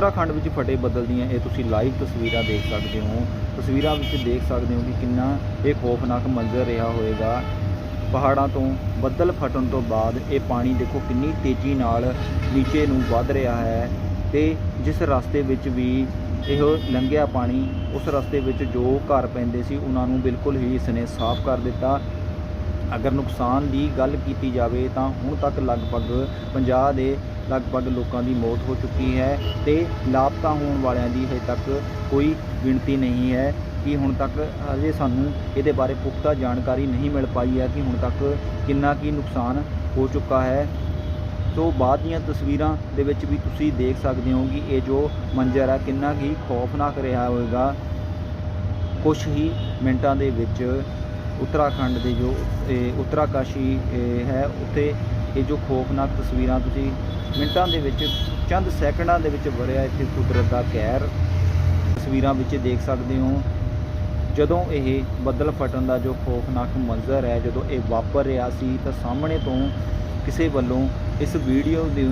ਉੱਤਰਾਖੰਡ ਵਿੱਚ ਫਟੇ ਬੱਦਲ ਦੀਆਂ ਇਹ ਤੁਸੀਂ ਲਾਈਵ ਤਸਵੀਰਾਂ ਦੇਖ ਸਕਦੇ ਹੋ। ਤਸਵੀਰਾਂ ਵਿੱਚ ਦੇਖ ਸਕਦੇ ਹੋ ਕਿ ਕਿੰਨਾ ਇਹ ਖੌਫਨਾਕ ਮੰਜ਼ਰ ਰਿਹਾ ਹੋਵੇਗਾ। ਪਹਾੜਾਂ ਤੋਂ ਬੱਦਲ ਫਟਣ ਤੋਂ ਬਾਅਦ ਇਹ ਪਾਣੀ ਦੇਖੋ ਕਿੰਨੀ ਤੇਜ਼ੀ ਨਾਲ ਨੀਚੇ ਨੂੰ ਵੱਧ ਰਿਹਾ ਹੈ ਤੇ ਜਿਸ ਰਸਤੇ ਵਿੱਚ ਵੀ ਇਹ ਲੰਘਿਆ ਪਾਣੀ, ਉਸ ਰਸਤੇ ਵਿੱਚ ਜੋ ਘਰ ਪੈਂਦੇ ਸੀ, ਉਹਨਾਂ ਨੂੰ ਬਿਲਕੁਲ ਹੀ ਇਸਨੇ ਸਾਫ਼ ਕਰ ਦਿੱਤਾ। ਅਗਰ ਨੁਕਸਾਨ ਦੀ ਗੱਲ ਕੀਤੀ ਜਾਵੇ ਤਾਂ ਹੁਣ ਤੱਕ ਲਗਭਗ 50 ਦੇ ਲਗਭਗ ਲੋਕਾਂ ਦੀ ਮੌਤ ਹੋ ਚੁੱਕੀ ਹੈ ਤੇ ਲਾਪਤਾ ਹੋਣ ਵਾਲਿਆਂ ਦੀ ਹਜੇ ਤੱਕ ਕੋਈ ਗਿਣਤੀ ਨਹੀਂ ਹੈ ਕਿ ਹੁਣ ਤੱਕ ਅਜੇ ਸਾਨੂੰ ਇਹਦੇ ਬਾਰੇ ਪੁਖਤਾ ਜਾਣਕਾਰੀ ਨਹੀਂ ਮਿਲ ਪਾਈ ਹੈ ਕਿ ਹੁਣ ਤੱਕ ਕਿੰਨਾ ਕੀ ਨੁਕਸਾਨ ਹੋ ਚੁੱਕਾ ਹੈ। ਤੋਂ ਬਾਅਦ ਦੀਆਂ ਤਸਵੀਰਾਂ ਦੇ ਵਿੱਚ ਵੀ ਤੁਸੀਂ ਦੇਖ ਸਕਦੇ ਹੋ ਕਿ ਇਹ ਜੋ ਮੰਜ਼ਰ ਹੈ ਕਿੰਨਾ ਕੀ ਖੌਫਨਾਕ ਰਿਹਾ ਹੋਵੇਗਾ। ਕੁਝ ਹੀ ਮਿੰਟਾਂ ਦੇ ਵਿੱਚ ਉੱਤਰਾਖੰਡ ਦੇ ਜੋ, ਇਹ ਉੱਤਰਾਕਾਸ਼ੀ, ਇਹ ਹੈ, ਉੱਥੇ ਇਹ ਜੋ ਖੌਫਨਾਕ ਤਸਵੀਰਾਂ ਤੁਸੀਂ ਮਿੰਟਾਂ ਦੇ ਵਿੱਚ, ਚੰਦ ਸੈਕਿੰਡਾਂ ਦੇ ਵਿੱਚ ਵਰਿਆ ਇੱਥੇ ਕੁਦਰਤ ਦਾ ਕਹਿਰ। ਤਸਵੀਰਾਂ ਵਿੱਚ ਦੇਖ ਸਕਦੇ ਹੋ, ਜਦੋਂ ਇਹ ਬੱਦਲ ਫਟਣ ਦਾ ਜੋ ਖੌਫਨਾਕ ਮੰਜ਼ਰ ਹੈ, ਜਦੋਂ ਇਹ ਵਾਪਰ ਰਿਹਾ ਸੀ, ਤਾਂ ਸਾਹਮਣੇ ਤੋਂ ਕਿਸੇ ਵੱਲੋਂ ਇਸ ਵੀਡੀਓ ਦੇ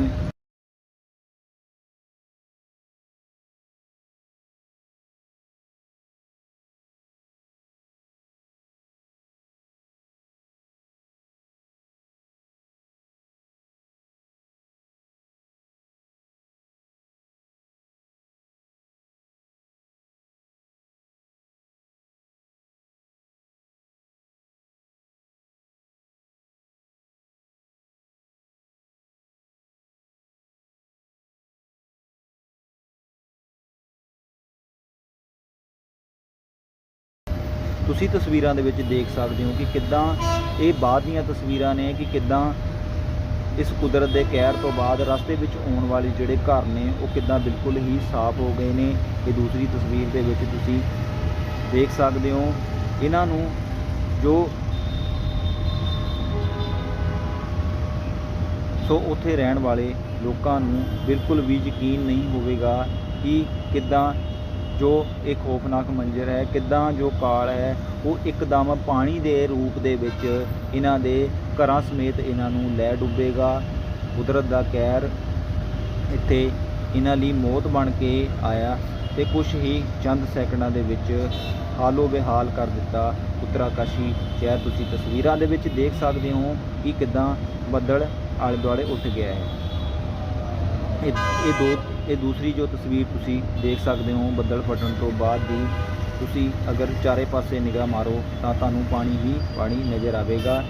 ਤੁਸੀਂ ਤਸਵੀਰਾਂ ਦੇ ਵਿੱਚ ਦੇਖ ਸਕਦੇ ਹੋ ਕਿ ਕਿੱਦਾਂ ਇਹ ਬਾਅਦ ਦੀਆਂ ਤਸਵੀਰਾਂ ਨੇ ਕਿ ਕਿੱਦਾਂ ਇਸ ਕੁਦਰਤ ਦੇ ਕਹਿਰ ਤੋਂ ਬਾਅਦ ਰਸਤੇ ਵਿੱਚ ਆਉਣ ਵਾਲੇ ਜਿਹੜੇ ਘਰ ਨੇ, ਉਹ ਕਿੱਦਾਂ ਬਿਲਕੁਲ ਹੀ ਸਾਫ਼ ਹੋ ਗਏ ਨੇ। ਇਹ ਦੂਸਰੀ ਤਸਵੀਰ ਦੇ ਵਿੱਚ ਤੁਸੀਂ ਦੇਖ ਸਕਦੇ ਹੋ। ਇਹਨਾਂ ਨੂੰ ਜੋ ਸੋ ਉੱਥੇ ਰਹਿਣ ਵਾਲੇ ਲੋਕਾਂ ਨੂੰ ਬਿਲਕੁਲ ਵੀ ਯਕੀਨ ਨਹੀਂ ਹੋਵੇਗਾ ਕਿ ਕਿੱਦਾਂ ਜੋ ਇਹ ਖੌਫਨਾਕ ਮੰਜ਼ਰ ਹੈ, ਕਿੱਦਾਂ ਜੋ ਕਾਲ ਹੈ, ਉਹ ਇੱਕਦਮ ਪਾਣੀ ਦੇ ਰੂਪ ਦੇ ਵਿੱਚ ਇਹਨਾਂ ਦੇ ਘਰਾਂ ਸਮੇਤ ਇਹਨਾਂ ਨੂੰ ਲੈ ਡੁੱਬੇਗਾ। ਕੁਦਰਤ ਦਾ ਕਹਿਰ ਇੱਥੇ ਇਹਨਾਂ ਲਈ ਮੌਤ ਬਣ ਕੇ ਆਇਆ ਤੇ ਕੁਝ ਹੀ ਚੰਦ ਸੈਕਿੰਡਾਂ ਦੇ ਵਿੱਚ ਹਾਲੋ ਬੇਹਾਲ ਕਰ ਦਿੱਤਾ ਉੱਤਰਾਕਾਸ਼ੀ ਸ਼ਹਿਰ। ਤੁਸੀਂ ਤਸਵੀਰਾਂ ਦੇ ਵਿੱਚ ਦੇਖ ਸਕਦੇ ਹੋ ਕਿ ਕਿੱਦਾਂ ਬੱਦਲ ਆਲੇ ਦੁਆਲੇ ਉੱਠ ਗਿਆ ਹੈ। ਇਹ ਇਹ ਦੋ, ਇਹ ਦੂਸਰੀ ਜੋ ਤਸਵੀਰ ਤੁਸੀਂ ਦੇਖ ਸਕਦੇ ਹੋ ਬੱਦਲ ਫਟਣ ਤੋਂ ਬਾਅਦ ਦੀ, ਤੁਸੀਂ ਅਗਰ ਚਾਰੇ ਪਾਸੇ ਨਿਗਾਹ ਮਾਰੋ ਤਾਂ ਤੁਹਾਨੂੰ ਪਾਣੀ ਹੀ ਪਾਣੀ ਨਜ਼ਰ ਆਵੇਗਾ।